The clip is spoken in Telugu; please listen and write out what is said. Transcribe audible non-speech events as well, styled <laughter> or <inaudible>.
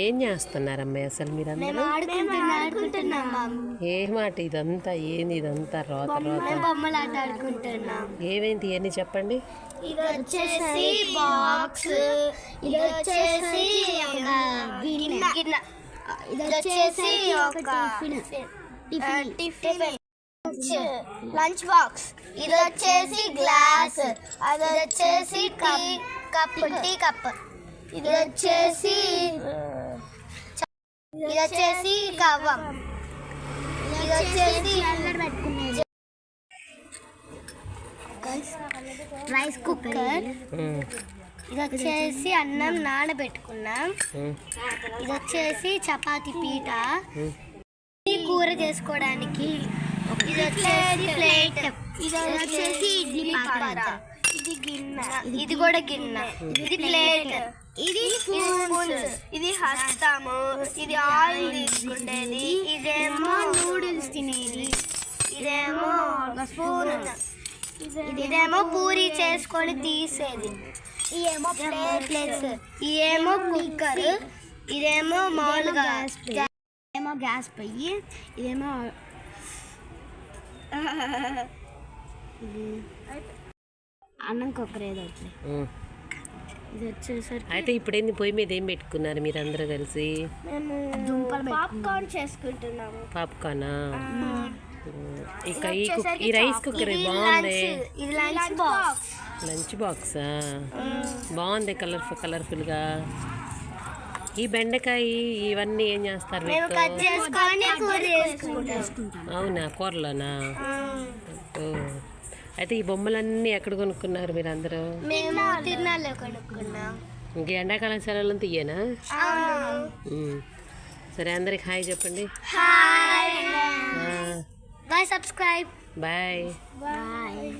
ఏం చేస్తున్నారమ్మా అసలు మీరందరూ? ఆడుకుంటున్నాం. ఏ మాట ఇదంతా? ఏంది ఇదంతా? రోత రోత. బొమ్మలు ఆట ఆడుకుంటున్నాం. ఏమేంటి ఇవన్నీ చెప్పండి? ఇది వచ్చేసి బాక్స్. ఇది వచ్చేసి ఇది వచ్చేసి ఒక టిఫిన్. Lunch box. ఇది వచ్చేసి గ్లాస్. అది వచ్చేసి కప్. Tea cup. ఇది వచ్చేసి ఇది వచ్చేసి కవ్వం ఇది వచ్చేసి రైస్ కుక్కర్. ఇది వచ్చేసి అన్నం నానబెట్టుకున్నాం. ఇది వచ్చేసి చపాతి పీట. కూర చేసుకోవడానికి ఇది వచ్చేసి ప్లేట్. ఇది వచ్చేసి ఇడ్లీ పాత్ర ఇది గిన్నె. ఇది కూడా గిన్నె. ఇది ప్లేట్. ఇది స్పూన్స్ ఇది హస్తాము. ఇది ఆయిల్ తీసుకునేది ఇదేమో నూడిల్స్ తినేది. ఇదేమో స్పూన్. ఇదేమో పూరి చేసుకొని తీసేది. ఇదేమో ప్లేట్స్. ఇదేమో కుక్కర్ ఇదేమో మామూలుగా ఇదేమో గ్యాస్ పొయ్యి. ఇదేమో <laughs> ఇది. అన్నం కుక్కర్ ఏదో ఒకటి. ఉమ్. ఇది వచ్చేసరికి అయితే ఇప్పుడేంది? పొయ్యి మీద ఏం పెట్టుకున్నారు మీరు అందరూ కలిసి? మేము దుంపలు పాప్కార్న్ చేసుకుంటున్నాము. పాప్కార్నా? ఇక ఈ కుక్ ఈ రైస్ కుక్కర్ బాగుంది. ఇది లంచ్ బాక్స్. లంచ్ బాక్సా? బాగుంది కలర్ఫుల్ కలర్ఫుల్గా. ఈ బెండకాయ ఇవన్నీ ఏం చేస్తారు మేము వీటితో? కట్ చేసుకొని కూర చేసుకుంటాం. అవునా? కూరలోనా? ఓ. అయితే ఈ బొమ్మలన్నీ ఎక్కడ కొనుక్కున్నారు మీరు అందరూ మేము తిరునాళ్ళు కొనుక్కున్నాం. ఇంక ఎండాకాలం అవును. ఉమ్. సరే అందరికి హాయ్ చెప్పండి. Bye subscribe. బాయ్. బాయ్.